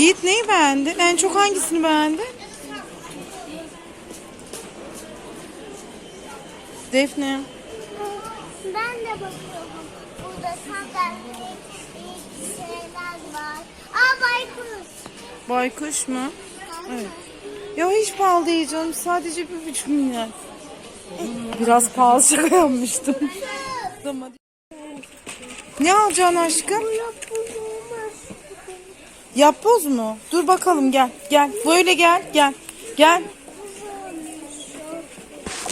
Yiğit neyi beğendin? En çok hangisini beğendin? Defne. Ben de bakıyorum. Burada sandalye, şeyler var. Aa baykuş. Baykuş mu? Evet. Ya hiç pahalı değil canım. Sadece bir buçuk milyar. Biraz pahalı şaka yapmıştım. Ne alacaksın aşkım? Yapboz mu? Dur bakalım gel. Gel. Böyle gel. Gel. Gel.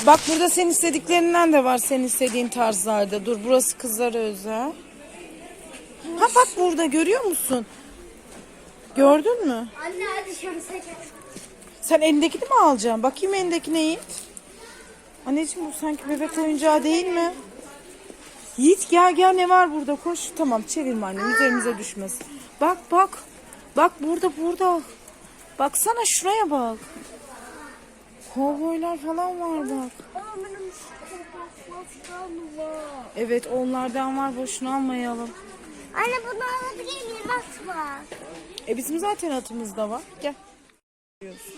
Bak burada senin istediklerinden de var senin istediğin tarzlarda. Dur burası kızlara özel. Ha bak burada görüyor musun? Gördün mü? Anne hadi seçelim. Sen elindekini mi alacaksın? Bakayım elindekine Yiğit. Anneciğim bu sanki bebek oyuncağı değil mi? Yiğit gel gel ne var burada koş. Tamam çevirme annem üzerimize düşmesin. Bak bak. Bak burada burada. Baksana şuraya bak. Kovboylar falan var bak. Evet onlardan var boşuna almayalım. Anne bunu alabilir miyim? At var. E bizim zaten atımızda var. Gel.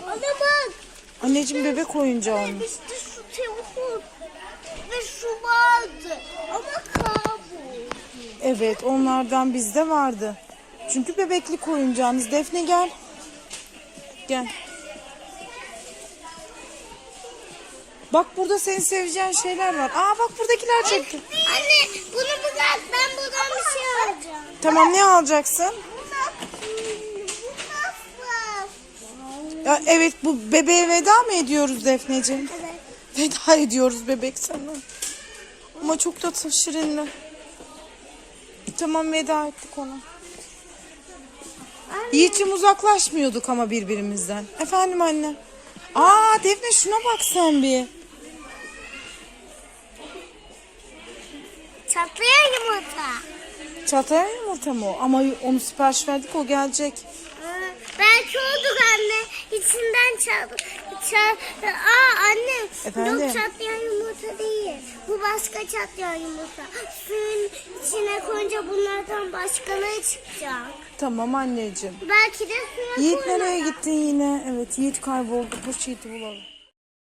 Anne bak. Anneciğim bebek oyuncağı mı? İşte şu telefon ve şu vardı. Ama kayboldu. Evet onlardan bizde vardı. Çünkü bebeklik oyuncağınız. Defne gel. Gel. Bak burada senin seveceğin şeyler var. Aa bak buradakiler çekti. Anne bunu bırak. Ben buradan bir şey alacağım. Tamam ne alacaksın? Ya, evet bu bebeğe veda mı ediyoruz Defneciğim? Evet. Veda ediyoruz bebek sana. Ama çok da şirinli. Tamam veda ettik ona. Yiğit'ciğim uzaklaşmıyorduk ama birbirimizden. Efendim anne. Aa Defne şuna bak sen bir. Çatlayan yumurta. Çatlayan yumurta mı o? Ama onu sipariş verdik o gelecek. Ee, Belki olduk anne. İçinden çat... çat Aa anne. Efendim? Yok çatlayan. Bu başka çatlayan yumurta. Suyun içine koyunca bunlardan başkaları çıkacak. Tamam anneciğim. Belki de suya Yiğit koymadan. nereye gittin yine? Evet Yiğit kayboldu. Koş Yiğit'i bulalım.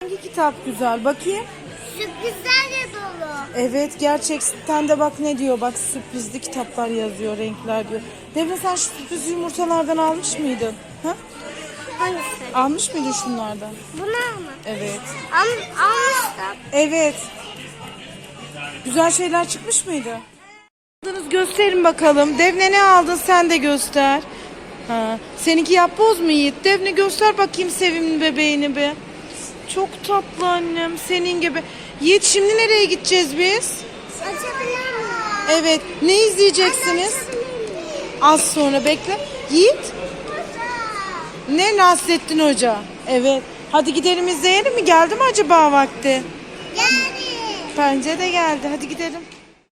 Hangi kitap güzel? Bakayım. Sürprizlerle dolu. Evet gerçekten de bak ne diyor. Bak sürprizli kitaplar yazıyor, renkler diyor. Devre sen şu sürpriz yumurtalardan almış mıydın? Ha? Hangisi? Almış mıydın şunlardan? Bunu mı? Evet. Al, almıştım. Evet. Güzel şeyler çıkmış mıydı? Aldınız gösterin bakalım. Devne ne aldın sen de göster. Ha. Seninki yapboz mu Yiğit? Devne göster bakayım sevimli bebeğini bir. Çok tatlı annem senin gibi. Yiğit şimdi nereye gideceğiz biz? Evet. Ne izleyeceksiniz? Az sonra bekle. Yiğit. Ne Nasrettin Hoca? Evet. Hadi gidelim izleyelim mi? Geldi mi acaba vakti? Yani. Bence de geldi. Hadi gidelim.